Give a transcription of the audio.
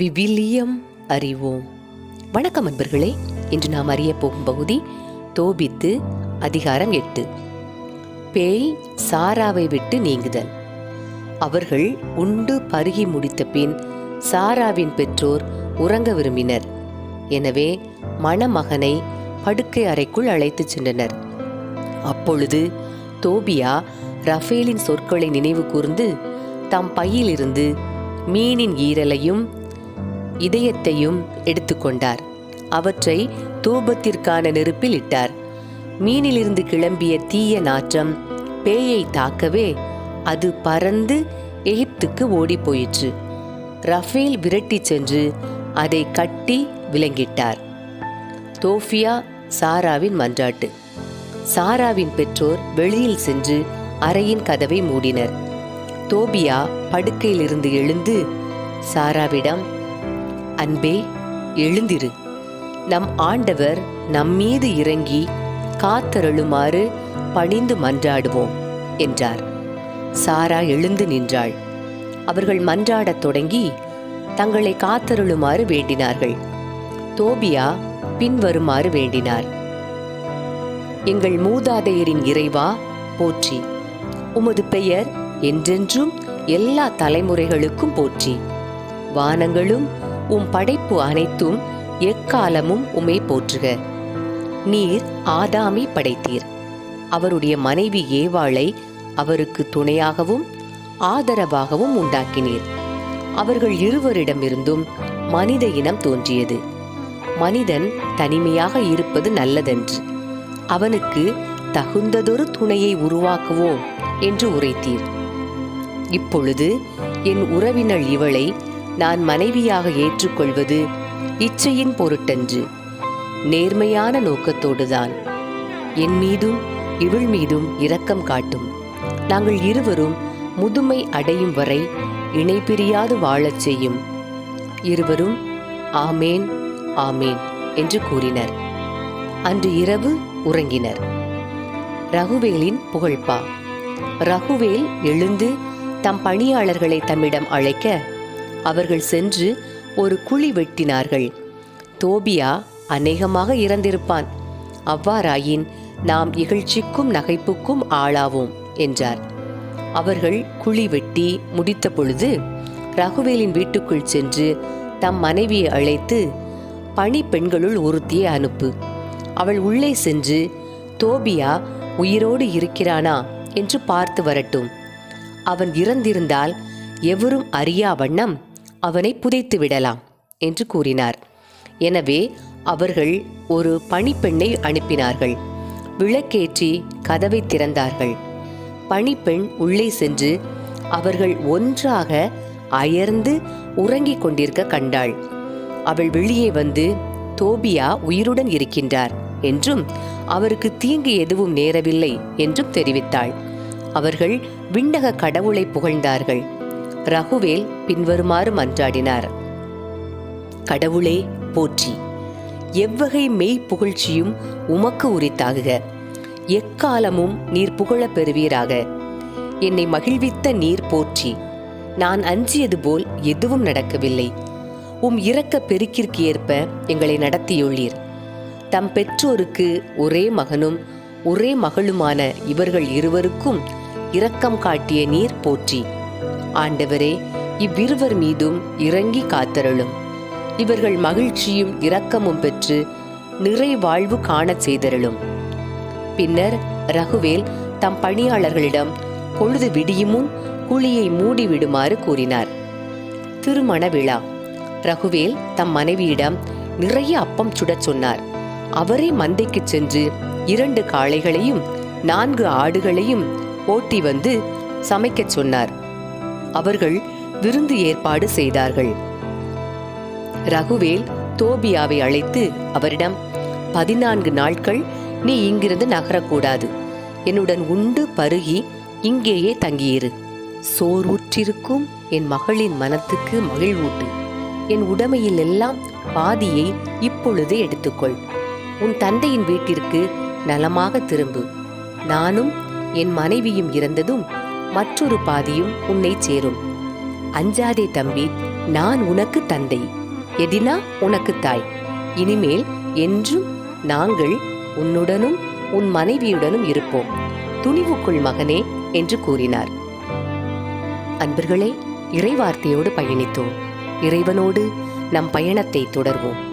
விவிலியம் அறிவோம். வணக்கம் அன்பர்களே இன்று நாம் அறிய போகும் பகுதி தோபித்து அதிகாரம் எட்டு. பேய் சாராவை விட்டு நீங்குதல். அவர்கள் உண்டு பருகி முடித்த பின் சாராவின் பெற்றோர் உறங்க விரும்பினர். எனவே மணமகனை படுக்கை அறைக்குள் அழைத்துச் சென்றனர். அப்பொழுது தோபியா ரஃபேலின் சொற்களை நினைவு கூர்ந்து தம் பையிலிருந்து மீனின் ஈரலையும் இதயத்தையும் எடுத்துக்கொண்டார். அவற்றை தூபத்திற்கான நெருப்பில் இட்டார். மீனிலிருந்து கிளம்பிய தீய நாற்றம் பேயை தாக்கவே அது பறந்து எகிப்துக்கு ஓடி போயிற்று ரஃபேல் விரட்டிச் சென்று அதை கட்டி விலங்கிட்டார் தோஃபியா சாராவின் மன்றாட்டு. சாராவின் பெற்றோர் வெளியில் சென்று அறையின் கதவை மூடினர். தோபியா படுக்கையிலிருந்து எழுந்து சாராவிடம் அன்பே எழுந்திரு. நம் ஆண்டவர் நம்மீது இறங்கி காத்தருளுமாறு பணிந்து மன்றாடுவோம் என்றார். சாரா எழுந்து நின்றாள். அவர்கள் மன்றாடத் தொடங்கி தங்களை காத்தருளுமாறு வேண்டினார்கள். தோபியா பின்வருமாறு வேண்டினார். எங்கள் மூதாதையரின் இறைவா போற்றி. உமது பெயர் என்றென்றும் எல்லா தலைமுறைகளுக்கும் போற்றி. வானங்களும் உம் படைப்பு அனைத்தும் எக்காலமும் உமை போற்றுக. நீர் ஆதாமை படைத்தீர். அவருடைய மனைவி ஏவாளை அவருக்கு துணையாகவும் ஆதரவாகவும் உண்டாக்கினீர். அவர்கள் இருவரிடமிருந்தும் மனித இனம் தோன்றியது. மனிதன் தனிமையாக இருப்பது நல்லதென்று. அவனுக்கு தகுந்ததொரு துணையை உருவாக்குவோம் என்று உரைத்தீர். இப்பொழுது என் உறவினள் இவளை நான் மனைவியாக ஏற்றுக்கொள்வது இச்சையின் பொருட்டன்று. நேர்மையான நோக்கத்தோடுதான். என் மீதும் இவள் மீதும் இரக்கம் காட்டும். நாங்கள் இருவரும் முதுமை அடையும் வரை இணை பிரியாது வாழச் செய்யும். இருவரும் ஆமேன் ஆமேன் என்று கூறினர். அன்று இரவு உறங்கினர். ரகுவேலின் புகழ்பா. ரகுவேல் எழுந்து தம் பணியாளர்களை தம்மிடம் அழைக்க அவர்கள் சென்று ஒரு குழி வெட்டினார்கள். தோபியா அநேகமாக இறந்திருப்பான். அவ்வாறாயின் நாம் இகழ்ச்சிக்கும் நகைப்புக்கும் ஆளாவோம் என்றார். அவர்கள் குழி வெட்டி முடித்த பொழுது ரகுவேலின் வீட்டுக்குள் சென்று தம் மனைவியை அழைத்து பணி பெண்களுள் ஒருத்தியை அனுப்பு. அவள் உள்ளே சென்று தோபியா உயிரோடு இருக்கிறானா என்று பார்த்து வரட்டும். அவன் இறந்திருந்தால் எவரும் அறியா வண்ணம் அவனை புதைத்து விடலாம் என்று கூறினார். எனவே அவர்கள் ஒரு பணிப்பெண்ணை அனுப்பினார்கள். விளக்கேற்றி கதவை திறந்தார்கள். பணிப்பெண் உள்ளே சென்று அவர்கள் ஒன்றாக அயர்ந்து உறங்கிக் கொண்டிருக்க கண்டாள். அவள் வெளியே வந்து தோபியா உயிருடன் இருக்கின்றார். என்றும் அவருக்கு தீங்கு எதுவும் நேரவில்லை என்றும் தெரிவித்தாள். அவர்கள் விண்ணக கடவுளை புகழ்ந்தார்கள். ரகுவேல் பின்வருமாறு மன்றாடினார். கடவுளே போற்றி. எவ்வகை மெய் புகழ்ச்சியும் உமக்கு உரித்தாகுக. எக்காலமும் நீர் புகழப் பெறுவீராக. என்னை மகிழ்வித்த நீர் போற்றி. நான் அஞ்சியது போல் எதுவும் நடக்கவில்லை. உம் இரக்க பெருக்கிற்கு ஏற்ப எங்களை நடத்தியுள்ளீர். தம் பெற்றோருக்கு ஒரே மகனும் ஒரே மகளுமான இவர்கள் இருவருக்கும் இரக்கம் காட்டிய நீர் போற்றி. ஆண்டவரே இவ்விருவர் மீதும் இறங்கி காத்தருளும். இவர்கள் மகிழ்ச்சியும் இரக்கமும் பெற்று நிறை வாழ்வு காணச் செய்தருளும். பின்னர் ரகுவேல் தம் பணியாளர்களிடம் பொழுது விடியும் முன் குழியை மூடிவிடுமாறு கூறினார். திருமண விழா ரகுவேல் தம் மனைவியிடம் நிறைய அப்பம் சுடச் சொன்னார். அவரே மந்தைக்குச் சென்று இரண்டு காளைகளையும் நான்கு ஆடுகளையும் ஓட்டி வந்து சமைக்கச் சொன்னார். அவர்கள் விருந்து ஏற்பாடு செய்தார்கள். ரகுவேல் தோபியாவை அழைத்து அவரிடம் பதினான்கு நாட்கள் நீ இங்கிருந்து நகரக்கூடாது. என்னுடன் உண்டு பருகி இங்கேயே தங்கியிரு. சோர்வுற்றிருக்கும் என் மகளின் மனத்துக்கு மகிழ்வூட்டு. என் உடமையில் எல்லாம் பாதியை இப்பொழுதே எடுத்துக்கொள். உன் தந்தையின் வீட்டிற்கு நலமாக திரும்பு. நானும் என் மனைவியும் இறந்ததும் மற்றொரு பாதியும் உன்னை சேரும். அஞ்சாதே தம்பி நான் உனக்கு தந்தை. எதினா உனக்கு தாய். இனிமேல் என்றும் நாங்கள் உன்னுடனும் உன் மனைவியுடனும் இருப்போம். துணிவுக்குள் மகனே என்று கூறினார். அன்பர்களே இறைவார்த்தையோடு பயணித்தோம். இறைவனோடு நம் பயணத்தை தொடர்வோம்.